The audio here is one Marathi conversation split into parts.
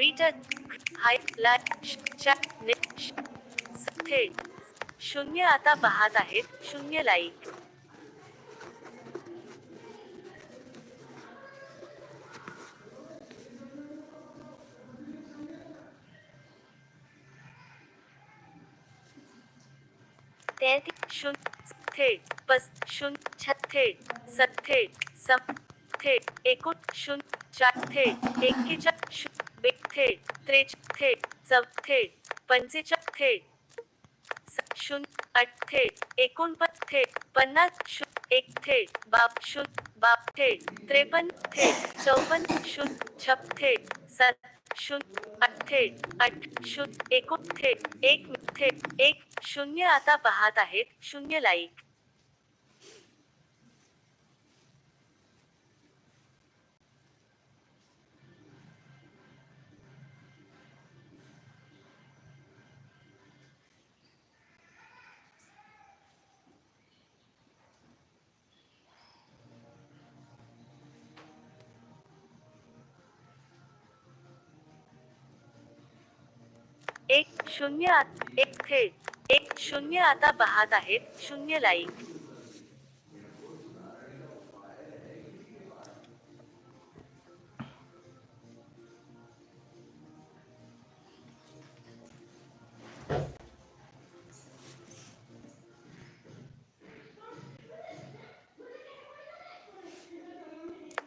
ग्रीटर हाय लाईक थेट शून्य आता पाहत आहेत, शून्य लाईक तेहतीस, शून्य थेट पस, शून्य छ थेट सत थेट सम थेट एकूण, शून्य चार थेट एक्केचाळीस थेट त्रेच थेट चौ थेट थेट स- शून्य आठ थेट थेट पन्नास शून्य एक थेट बाप शून्य बाप थेट त्रेपन्न थेट चौपन्न शून्य छप थेट सात शून्य आठ थेट आठ शून्य एकोण थेट एक थेट एक शून्य आता पाहत आहेत शून्य लाईक. एक शून्य आत एक थेट एक शून्य आता पाहत आहेत. शून्य लाईक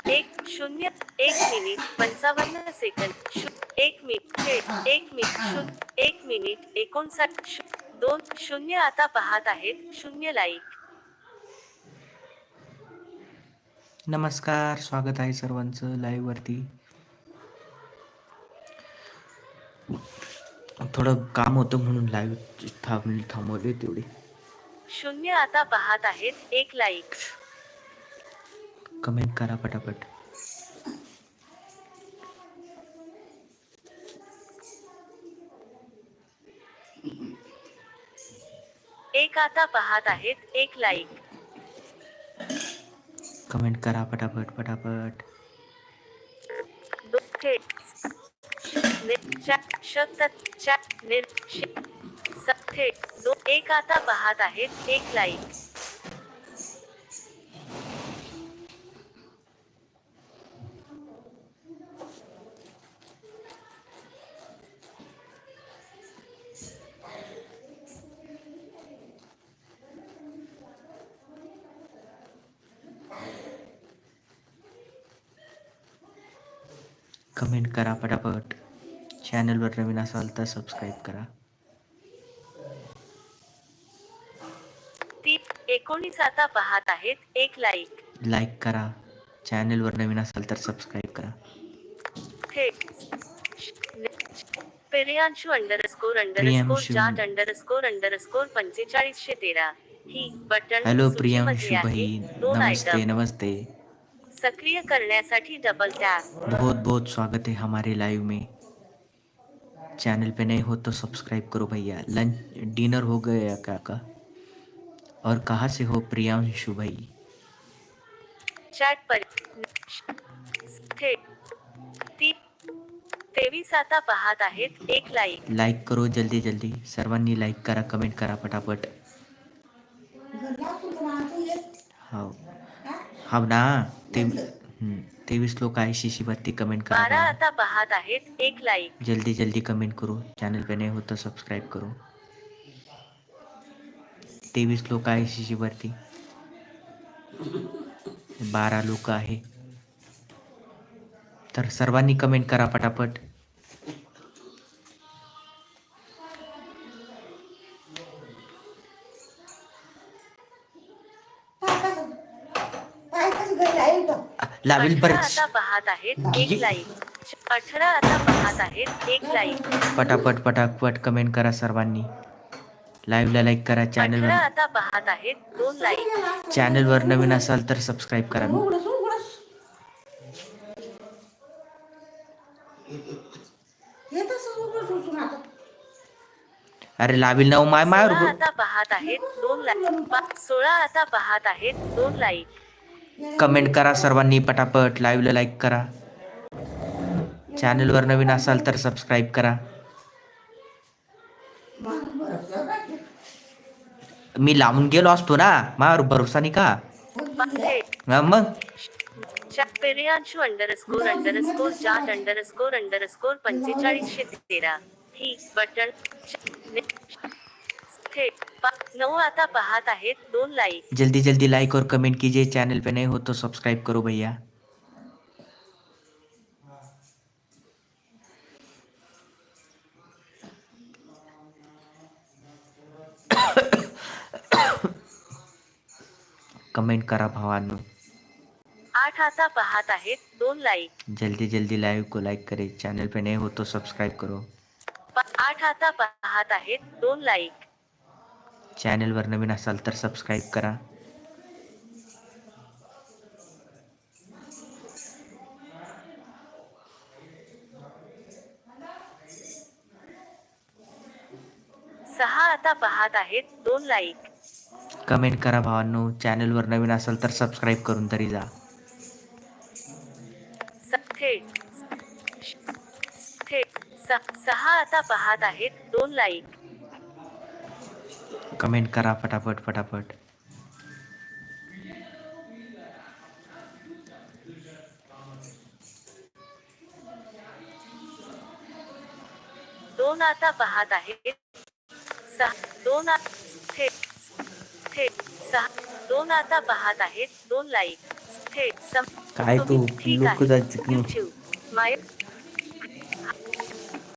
एक शून्य एक मिनिट पंचावन्न सेकंद एक मिनिट थेट एक मिनिट शून्य एक मिनिट एकोणसाठ दोन शून्य आता पाहत आहेत शून्य लाईक नमस्कार स्वागत आहे सर्वांचं लाईव्ह वरती. थोडं काम होतं म्हणून लाईव्ह थांब थांबवले तेवढे. शून्य आता पाहत आहेत एक लाईक कमेंट करा पटापट. एक आता पाहत आहेत एक लाईक. कमेंट करा पटापट पटापट. एक आता पाहत आहेत एक लाईक. कमेंट करा पटापट. चॅनलवर नवीन असाल तर सबस्क्राईब करा. एकोणीस आता पाहत आहेत एक लाईक लाईक करा. चॅनलवर नवीन असाल तर सबस्क्राईब करा. थेट Priyanshu underscore underscore Priyanshu. Jat underscore underscore पंचेचाळीसशे तेरा. ही बटन हॅलो सूचीमध्ये प्रियांशु आहे. दोन नमस्ते आयटम नमस्ते. सक्रिय करण्यासाठी डबल टॅप बहुत बहुत स्वागत है हमारे लाइव में। चैनल पे नए हो तो सब्सक्राइब करो भैया। लंच डिनर हो गया क्या का? और कहाँ से हो प्रियांशु भाई? चॅट पर थेट ती तेवीस आता पाहत आहेत एक लाईक लाईक करो जल्दी जल्दी। सर्वांनी लाईक करा कमेंट करा पटापट हो हो ना। ते हम्म, तेवीस लोक आहे शिशीवरती कमेंट बारा करा आता पाहत आहेत एक लाईक जल्दी जल्दी कमेंट करो. चैनल पे नए हो तो सब्सक्राइब करो. तेवीस लोक आहे शिशीवरती बारा लोक आहे. तर सर्वांनी कमेंट करा पटापट. लावेल आता पाहत आहेत एक लाईक अठरा आता पाहत आहेत एक लाईक पटापट पटापट कमेंट करा सर्वांनी. लाईव्हला लाईक करा अठरा चॅनलवर आता पाहत आहेत दोन लाईक चॅनलवर नवीन असाल तर सबस्क्राईब करा. अरे लावील ना माय माय आता पाहत आहेत दोन लाईक सोळा आता पाहत आहेत दोन लाईक कमेंट करा सर्वांनी पटापट लाईव्हला लाईक करा. चॅनलवर नवीन असाल तर सबस्क्राईब करा. मी लांबून गेलो असतो ना मा भरोसा नाही का? मग? चा- underscore underscore Jat underscore underscore पंचेचाळीसशे तेरा. ही बटन थेट पा- नऊ आता पाहत आहेत दोन लाईक जल्दी जल्दी लाइक और कमेंट कीजिए चैनल पे नए हो तो सब्सक्राइब करो भैया. कमेंट करा भावांनो. आठ आता पाहत आहेत दोन लाईक जल्दी जल्दी लाइव को लाइक करें चैनल पे नए हो तो सब्सक्राइब करो. आठ आता पाहत आहेत दोन लाईक चॅनलवर नवीन असाल तर सबस्क्राईब करा. सहा आता पाहत आहेत दोन लाईक कमेंट करा भावांनो चॅनलवर नवीन असाल तर सबस्क्राईब करून तरी जा. थेट थेट सहा आता पाहत आहेत दोन लाईक कमेंट करा फटाफट फटाफट. दोन आता पाहत आहेत सहा दोन दोन आता पाहत आहेत. दोन लाईक थेट काय तू ठीक आहे. माय